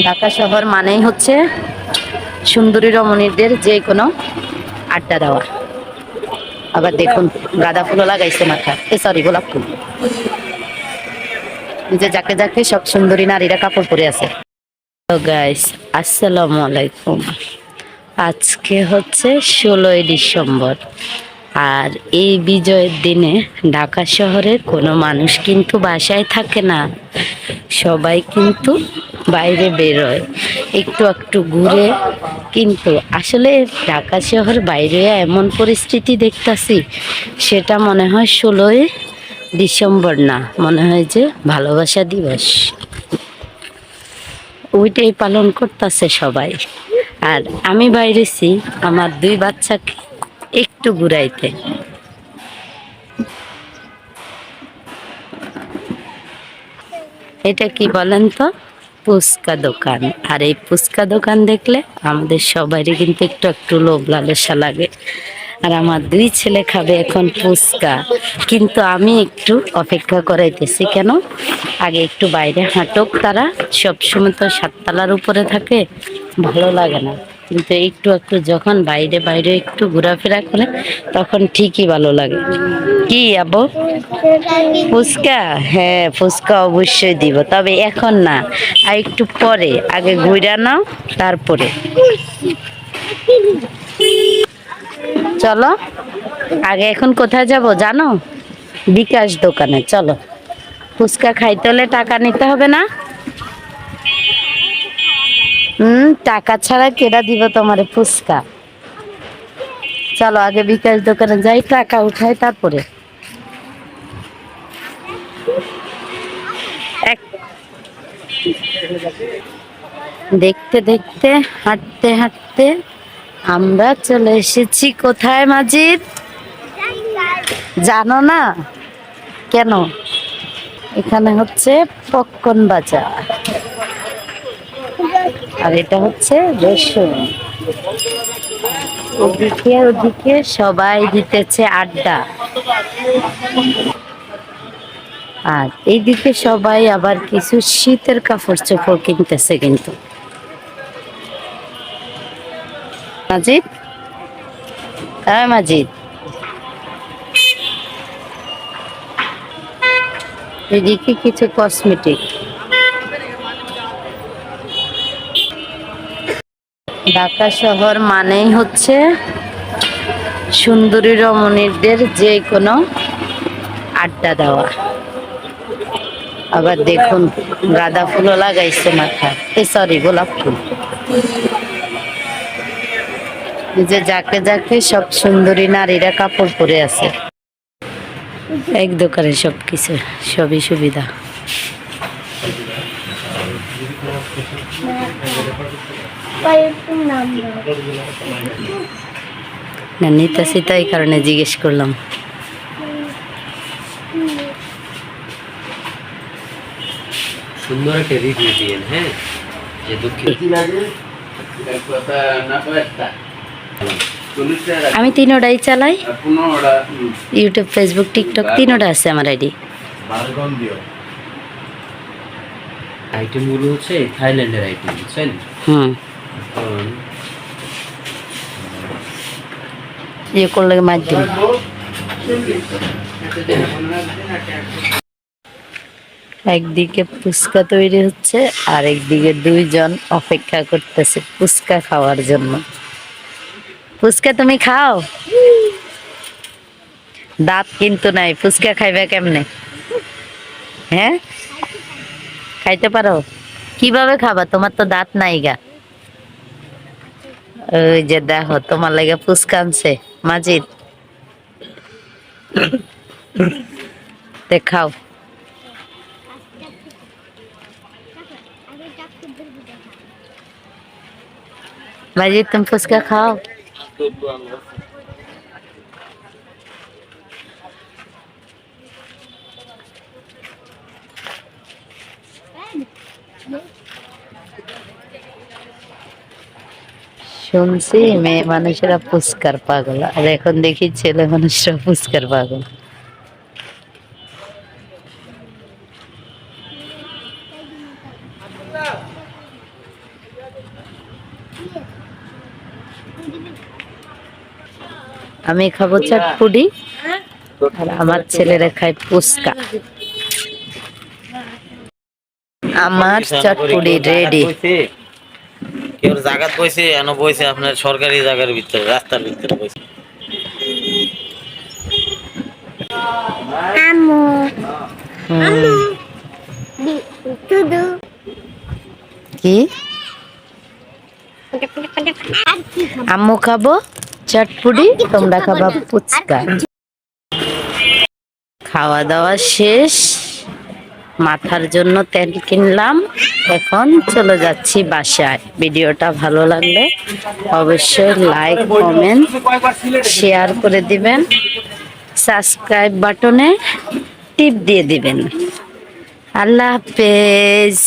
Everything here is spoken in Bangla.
ঢাকা শহর মানেই হচ্ছে সুন্দরী রমণীদের যে কোনো আড্ডা দেওয়া। আবার দেখুন, গাঁদা ফুলও লাগাইছে মাথা এ সরি গোলাপ ফুল। যে যাকে যাকে সব সুন্দরী নারীরা কাপড় পরে আছে। গাইস আসসালামু আলাইকুম। আজকে হচ্ছে ষোলোই ডিসেম্বর। আর এই বিজয়ের দিনে ঢাকা শহরের কোনো মানুষ কিন্তু বাসায় থাকে না। সবাই কিন্তু বাইরে বেরোয়। একটু একটু ঘুরে। কিন্তু আসলে ঢাকা শহর বাইরে এমন পরিস্থিতি দেখতাছি, সেটা মনে হয় ষোলোই ডিসেম্বর না। মনে হয় যে ভালোবাসা দিবস। ওইটাই পালন করতেছে সবাই। আর আমি বাইরেছি আমার দুই বাচ্চাকে একটু ঘুরাইতে। এটা কি বলেন তো? ফুচকা দোকান। আর এই ফুচকা দোকান দেখলে আমাদের সবারই কিন্তু একটু একটু লোভ লালসা লাগে। আর আমার দুই ছেলে খাবে এখন ফুচকা। কিন্তু আমি একটু অপেক্ষা করাইতেছি, কেন? আগে একটু বাইরে হাঁটুক তারা। সবসময় তো সাততলার উপরে থাকে, ভালো লাগে না। কিন্তু একটু একটু যখন বাইরে বাইরে একটু ঘোরাফেরা করে, তখন ঠিকই ভালো লাগে। কি আবো ফুচকা? হ্যাঁ ফুচকা অবশ্যই দিব। তবে এখন না, আর একটু পরে, আগে ঘুরা নাও, তারপরে। চলো, আগে এখন কোথায় যাব জানো? বিকাশ দোকানে, চলো। ফুচকা খাইতে হলে টাকা নিতে হবে না? হুম, টাকা ছাড়া কেডা দিব তোমার ফুচকা? চলো, আগে বিকাশ দোকানে যাই, টাকা উঠাই, তারপরে। দেখতে দেখতে, হাঁটতে হাঁটতে আমরা চলে এসেছি কোথায় মাজিদ? জানো না? কেন? এখানে হচ্ছে পক্কন বাজার। আর এটা হচ্ছে রসুন। ওদিকে ওদিকে সবাই দিতেছে আড্ডা। আর এইদিকে সবাই আবার কিছু শীতের কাপড় চোপড় কিনতেছে কিন্তু। মাজিদ? হ্যাঁ মাজিদ। এদিকে কিছু কসমেটিক ঢাকা শহর মানেই হচ্ছে সুন্দরী রমণীদের যে কোনো আড্ডা দেওয়া। আবার দেখুন, গাঁদা ফুলও লাগাইছে মাথায়। এ সরি গোলাপ ফুল। যে যাকে যাকে সব সুন্দরী নারীরা কাপড় পরে আছে। এক দোকানে সব কিছু সবই সুবিধা। না নিতেছি তো এই কারণে জিজ্ঞেস করলাম। সুন্দর একটা রিভিউ দিয়েন হ্যাঁ? যে দুঃখিত আমি তিনোটাই চালাই। ইউটিউব ফেসবুক টিকটক তিনোটা আছে আমার আইডি আইটেমগুলো হচ্ছে থাইল্যান্ডের আইটেম বুঝছেন? হুম। ইয়ে করলে মাধ্যম একদিকে ফুচকা তৈরি হচ্ছে আর একদিকে দুইজন অপেক্ষা করতেছে ফুচকা খাওয়ার জন্য। ফুচকা তুমি খাও? দাঁত কিন্তু নাই ফুচকা খাইবে কেমনে? হ্যাঁ? খাইতে পারো? কীভাবে খাবা? তোমার তো দাঁত নাই গা। ওই যে দেখো, তোমার লাগে ফুচকা আনছে, মাজিদ। দেখাও মাজিদ, তুমি ফুচকা খাও? শুনছি, মেয়ে মানুষেরা পুস্কার পাগল। আর এখন দেখি ছেলে মানুষরা পুস্কার পাগল। আমি খাব চটপুরি আর আমার ছেলেরা খায় ফুচকা। আমার চটপুরি রেডি। কেউ জায়গাত বইছে এন বইছে আপনার সরকারি জায়গার ভিতরে রাস্তার ভিতরে বইছে কি? আম্মু খাব চটপুরি তোমরা খাবা ফুচকা খাওয়া দাওয়া শেষ। মাথার জন্য তেল কিনলাম। এখন চলে যাচ্ছি বাসায়। ভিডিওটা ভালো লাগলে অবশ্যই লাইক, কমেন্ট, শেয়ার করে দিবেন। সাবস্ক্রাইব বাটনে টিপ দিয়ে দিবেন। আল্লাহ হাফেজ।